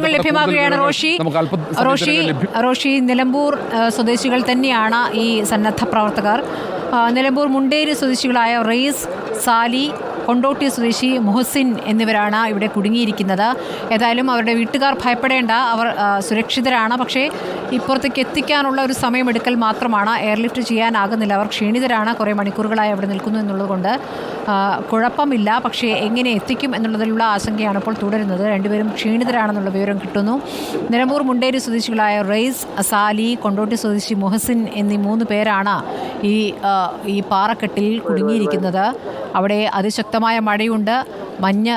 വിവരങ്ങൾ ലഭ്യമാകുകയാണ് റോഷി. റോഷി റോഷി നിലമ്പൂർ സ്വദേശികൾ തന്നെയാണ് ഈ സന്നദ്ധ പ്രവർത്തകർ. നിലമ്പൂർ മുണ്ടേരി സ്വദേശികളായ റെയ്സ് സാലി കൊണ്ടോട്ടി സ്വദേശി മുഹസിൻ എന്നിവരാണ് ഇവിടെ കുടുങ്ങിയിരിക്കുന്നത്. ഏതായാലും അവരുടെ വീട്ടുകാർ ഭയപ്പെടേണ്ട. അവർ സുരക്ഷിതരാണ്. പക്ഷേ ഇപ്പുറത്തേക്ക് എത്തിക്കാനുള്ള ഒരു സമയമെടുക്കൽ മാത്രമാണ്. എയർലിഫ്റ്റ് ചെയ്യാനാകുന്നില്ല. അവർ ക്ഷീണിതരാണ്. കുറേ മണിക്കൂറുകളായി അവിടെ നിൽക്കുന്നു എന്നുള്ളതുകൊണ്ട് കുഴപ്പമില്ല. പക്ഷേ എങ്ങനെ എത്തിക്കും എന്നുള്ളതിലുള്ള ആശങ്കയാണ് ഇപ്പോൾ തുടരുന്നത്. രണ്ടുപേരും ക്ഷീണിതരാണെന്നുള്ള വിവരം കിട്ടുന്നു. നിലമ്പൂർ മുണ്ടേരി സ്വദേശികളായ റെയ്സ് സാലി കൊണ്ടോട്ടി സ്വദേശി മുഹസിൻ എന്നീ മൂന്ന് പേരാണ് ഈ ഈ പാറക്കെട്ടിൽ കുടുങ്ങിയിരിക്കുന്നത്. അവിടെ അതിശക്തമായ മഴയുണ്ട്. മഞ്ഞ്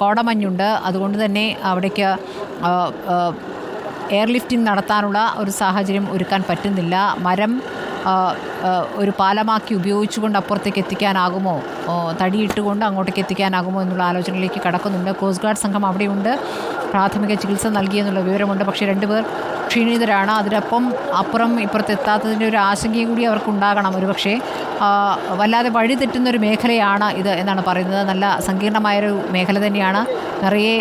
കോടമഞ്ഞുണ്ട്. അതുകൊണ്ട് തന്നെ അവിടേക്ക് എയർലിഫ്റ്റിംഗ് നടത്താനുള്ള ഒരു സാഹചര്യം ഒരുക്കാൻ പറ്റുന്നില്ല. മരം ഒരു പാലമാക്കി ഉപയോഗിച്ചുകൊണ്ട് അപ്പുറത്തേക്ക് എത്തിക്കാനാകുമോ? തടിയിട്ടുകൊണ്ട് അങ്ങോട്ടേക്ക് എത്തിക്കാനാകുമോ എന്നുള്ള ആലോചനയിലേക്ക് കടക്കുന്നുണ്ട്. കോസ്റ്റ് ഗാർഡ് സംഘം അവിടെയുണ്ട്. പ്രാഥമിക ചികിത്സ നൽകിയെന്നുള്ള വിവരമുണ്ട്. പക്ഷേ രണ്ടുപേർ ക്ഷീണിതരാണ്. അതിനൊപ്പം അപ്പുറം ഇപ്പുറത്ത് എത്താത്തതിന്റെ ഒരു ആശങ്കയും കൂടി അവർക്കുണ്ടാകണം. ഒരു പക്ഷേ വല്ലാതെ വഴി തെറ്റുന്ന ഒരു മേഖലയാണ് ഇത് എന്നാണ് പറയുന്നത്. നല്ല സങ്കീർണമായൊരു മേഖല തന്നെയാണ്. നിറയെ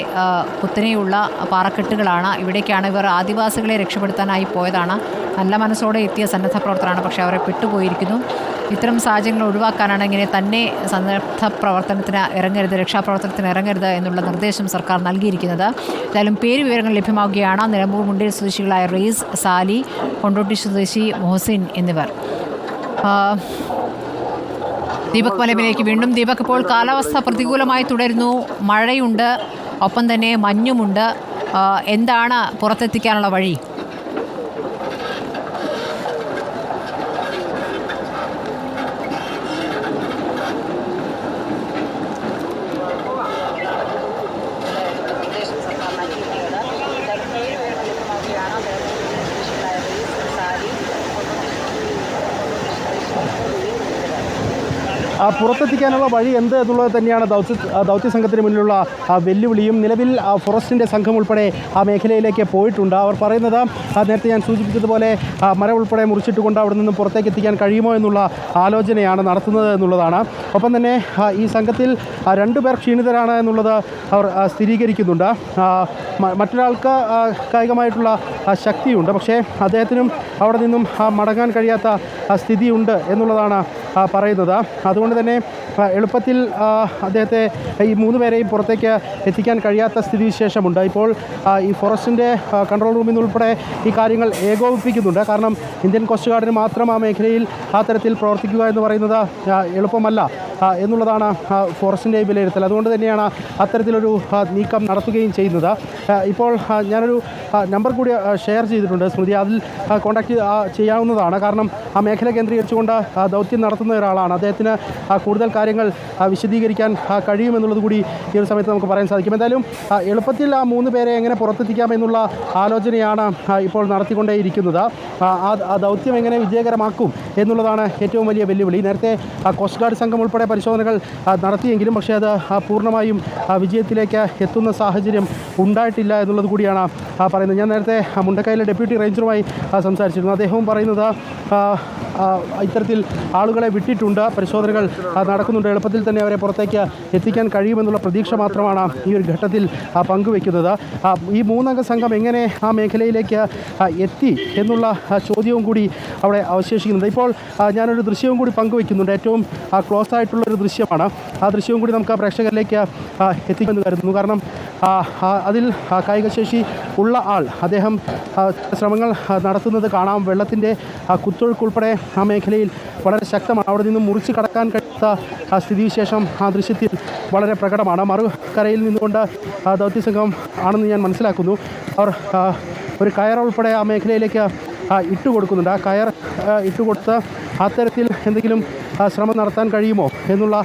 കുത്തനെയുള്ള പാറക്കെട്ടുകളാണ്. ഇവിടേക്കാണ് ഇവർ ആദിവാസികളെ രക്ഷപ്പെടുത്താനായി പോയതാണ്. നല്ല മനസ്സോടെ എത്തിയ സന്നദ്ധ പ്രവർത്തനമാണ്. പക്ഷേ അവരെ പെട്ടുപോയിരിക്കുന്നു. ഇത്തരം സാഹചര്യങ്ങൾ ഒഴിവാക്കാനാണ് ഇങ്ങനെ തന്നെ സന്നദ്ധ പ്രവർത്തനത്തിന് ഇറങ്ങരുത് രക്ഷാപ്രവർത്തനത്തിന് ഇറങ്ങരുത് എന്നുള്ള നിർദ്ദേശം സർക്കാർ നൽകിയിരിക്കുന്നത്. എന്തായാലും പേര് വിവരങ്ങൾ ലഭ്യമാവുകയാണ്. നിലമ്പൂർ മുണ്ടേരി സ്വദേശികളായ റെയ്സ് സാലി കൊണ്ടോട്ടി സ്വദേശി മൊഹസിൻ എന്നിവർ. ദീപക് മലമിലേക്ക് വീണ്ടും. ദീപക് ഇപ്പോൾ കാലാവസ്ഥ പ്രതികൂലമായി തുടരുന്നു. മഴയുണ്ട് ഒപ്പം തന്നെ മഞ്ഞുമുണ്ട്. എന്താണ് പുറത്തെത്തിക്കാനുള്ള വഴി? പുറത്തെത്തിക്കാനുള്ള വഴി എന്ത് എന്നുള്ളത് തന്നെയാണ് ദൗത്യ ദൗത്യ സംഘത്തിന് മുന്നിലുള്ള വെല്ലുവിളിയും നിലവിൽ ഫോറസ്റ്റിന്റെ സംഘം ഉൾപ്പെടെ ആ മേഖലയിലേക്ക് പോയിട്ടുണ്ട്. അവർ പറയുന്നത് നേരത്തെ ഞാൻ സൂചിപ്പിച്ചതുപോലെ മരം ഉൾപ്പെടെ മുറിച്ചിട്ടുകൊണ്ട് അവിടെ നിന്നും പുറത്തേക്ക് എത്തിക്കാൻ കഴിയുമോ എന്നുള്ള ആലോചനയാണ് നടത്തുന്നത് എന്നുള്ളതാണ്. ഒപ്പം തന്നെ ഈ സംഘത്തിൽ രണ്ടു രണ്ടുപേർ ക്ഷീണിതരാണ് എന്നുള്ളത് അവർ സ്ഥിരീകരിക്കുന്നുണ്ട്. മറ്റൊരാൾക്ക് കായികമായിട്ടുള്ള ശക്തിയുണ്ട്. പക്ഷേ അദ്ദേഹത്തിനും അവിടെ നിന്നും മടങ്ങാൻ കഴിയാത്ത സ്ഥിതിയുണ്ട് എന്നുള്ളതാണ് പറയുന്നത്. അതുകൊണ്ട് തന്നെ ആ, എളുപ്പത്തിൽ അദ്ദേഹത്തെ ഈ മൂന്ന് പേരെയും പുറത്തേക്ക് എത്തിക്കാൻ കഴിയാത്ത സ്ഥിതിവിശേഷമുണ്ട്. ഇപ്പോൾ ഈ ഫോറസ്റ്റിന്റെ കൺട്രോൾ റൂമിൽ നിന്നുൾപ്പെടെ ഈ കാര്യങ്ങൾ ഏകോപിപ്പിക്കുന്നുണ്ട്. കാരണം ഇന്ത്യൻ കോസ്റ്റ് ഗാർഡിന് മാത്രം ആ മേഖലയിൽ ആ തരത്തിൽ പ്രവർത്തിക്കുക എന്ന് പറയുന്നത് എളുപ്പമല്ല. എന്നുള്ളതാണ് ഫോറസ്റ്റിന്റെ വിലയിരുത്തൽ. അതുകൊണ്ട് തന്നെയാണ് അത്തരത്തിലൊരു നീക്കം നടത്തുകയും ചെയ്യുന്നത്. ഇപ്പോൾ ഞാനൊരു നമ്പർ കൂടി ഷെയർ ചെയ്തിട്ടുണ്ട് സ്മൃതി. അതിൽ കോൺടാക്ട് ചെയ്യാവുന്നതാണ്. കാരണം ആ മേഖല കേന്ദ്രീകരിച്ചുകൊണ്ട് ദൗത്യം നടത്തുന്ന ഒരാളാണ്. അദ്ദേഹത്തിന് കൂടുതൽ കാര്യങ്ങൾ വിശദീകരിക്കാൻ കഴിയുമെന്നുള്ളത് കൂടി ഈ ഒരു സമയത്ത് നമുക്ക് പറയാൻ സാധിക്കും. എന്തായാലും എളുപ്പത്തിൽ ആ മൂന്ന് പേരെ എങ്ങനെ പുറത്തെത്തിക്കാം എന്നുള്ള ആലോചനയാണ് ഇപ്പോൾ നടത്തിക്കൊണ്ടേയിരിക്കുന്നത്. ആ, ദൗത്യം എങ്ങനെ വിജയകരമാക്കും എന്നുള്ളതാണ് ഏറ്റവും വലിയ വെല്ലുവിളി. നേരത്തെ കോസ്റ്റ് ഗാർഡ് സംഘം ഉൾപ്പെടെ പരിശോധനകൾ നടത്തിയെങ്കിലും പക്ഷേ അത് പൂർണമായും വിജയത്തിലേക്ക് എത്തുന്ന സാഹചര്യം ഉണ്ടായിട്ടില്ല എന്നുള്ളത് കൂടിയാണ് പറയുന്നത്. ഞാൻ നേരത്തെ മുണ്ടക്കയിലെ ഡെപ്യൂട്ടി റേഞ്ചറുമായി സംസാരിച്ചിരുന്നു. അദ്ദേഹവും പറയുന്നത് ഇത്തരത്തിൽ ആളുകളെ വിട്ടിട്ടുണ്ട്. പരിശോധനകൾ നടക്കുന്നുണ്ട്. എളുപ്പത്തിൽ തന്നെ അവരെ പുറത്തേക്ക് എത്തിക്കാൻ കഴിയുമെന്നുള്ള പ്രതീക്ഷ മാത്രമാണ് ഈ ഒരു ഘട്ടത്തിൽ പങ്കുവെക്കുന്നത്. ഈ മൂന്നംഗ സംഘം എങ്ങനെ ആ മേഖലയിലേക്ക് എത്തി എന്നുള്ള ചോദ്യവും കൂടി അവിടെ അവശേഷിക്കുന്നുണ്ട്. ഇപ്പോൾ ഞാനൊരു ദൃശ്യവും കൂടി പങ്കുവെക്കുന്നുണ്ട്. ഏറ്റവും ക്ലോസ് ആയിട്ടുള്ള ഒരു ദൃശ്യമാണ്. ആ ദൃശ്യവും കൂടി നമുക്ക് പ്രേക്ഷകരിലേക്ക് എത്തിക്കുമെന്ന് കരുതുന്നു. കാരണം അതിൽ കായികശേഷി ഉള്ള ആൾ. അദ്ദേഹം ശ്രമങ്ങൾ നടത്തുന്നത് കാണാം. വെള്ളത്തിന്റെ കുത്തൊഴുക്കുൾപ്പെടെ ആ മേഖലയിൽ വളരെ ശക്തമാണ്. അവിടെ നിന്നും മുറിച്ച് കടക്കാൻ കഴിയാത്ത സ്ഥിതിവിശേഷം ആ ദൃശ്യത്തിൽ വളരെ പ്രകടമാണ്. മറുകരയിൽ നിന്നുകൊണ്ട് ദൗത്യസംഘം ആണെന്ന് ഞാൻ മനസ്സിലാക്കുന്നു. അവർ ഒരു കയർ ഉൾപ്പെടെ ആ മേഖലയിലേക്ക് ഇട്ട് കൊടുക്കുന്നുണ്ട്. ആ കയർ ഇട്ട് കൊടുത്ത് അത്തരത്തിൽ എന്തെങ്കിലും ശ്രമം നടത്താൻ കഴിയുമോ എന്നുള്ള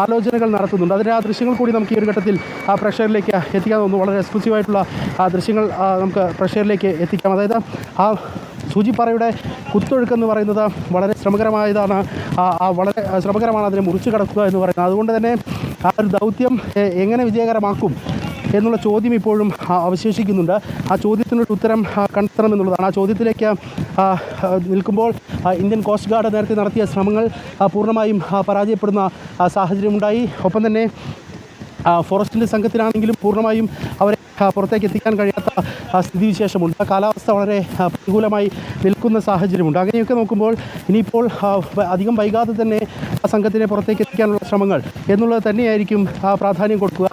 ആലോചനകൾ നടത്തുന്നുണ്ട്. അതിന്റെ ആ ദൃശ്യങ്ങൾ കൂടി നമുക്ക് ഈ ഒരു ഘട്ടത്തിൽ ആ പ്രഷറിലേക്ക് എത്തിക്കാൻ തോന്നുന്നു. വളരെ എക്സ്ക്ലൂസീവായിട്ടുള്ള ആ ദൃശ്യങ്ങൾ നമുക്ക് പ്രഷറിലേക്ക് എത്തിക്കാം. അതായത് ആ സൂചിപ്പാറയുടെ കുത്തൊഴുക്കെന്ന് പറയുന്നത് വളരെ ശ്രമകരമായതാണ്. ആ വളരെ ശ്രമകരമാണ് അതിനെ മുറിച്ചു കടക്കുക എന്ന് പറയുന്നത്. അതുകൊണ്ട് തന്നെ ആ ഒരു ദൗത്യം എങ്ങനെ വിജയകരമാക്കും എന്നുള്ള ചോദ്യം ഇപ്പോഴും അവശേഷിക്കുന്നുണ്ട്. ആ ചോദ്യത്തിനൊരു ഉത്തരം കണ്ടെത്തണം എന്നുള്ളതാണ്. ആ ചോദ്യത്തിലേക്ക് നിൽക്കുമ്പോൾ ഇന്ത്യൻ കോസ്റ്റ് ഗാർഡ് നേരത്തെ നടത്തിയ ശ്രമങ്ങൾ പൂർണമായും പരാജയപ്പെടുന്ന സാഹചര്യമുണ്ടായി. ഒപ്പം തന്നെ ഫോറസ്റ്റിന്റെ സംഘത്തിലാണെങ്കിലും പൂർണമായും അവരെ പുറത്തേക്ക് എത്തിക്കാൻ കഴിയാത്ത സ്ഥിതിവിശേഷമുണ്ട്. കാലാവസ്ഥ വളരെ പ്രതികൂലമായി നിൽക്കുന്ന സാഹചര്യമുണ്ട്. അങ്ങനെയൊക്കെ നോക്കുമ്പോൾ ഇനിയിപ്പോൾ അധികം വൈകാതെ തന്നെ ആ സംഘത്തിനെ പുറത്തേക്ക് എത്തിക്കാനുള്ള ശ്രമങ്ങൾ എന്നുള്ളത് തന്നെയായിരിക്കും പ്രാധാന്യം കൊടുക്കുക.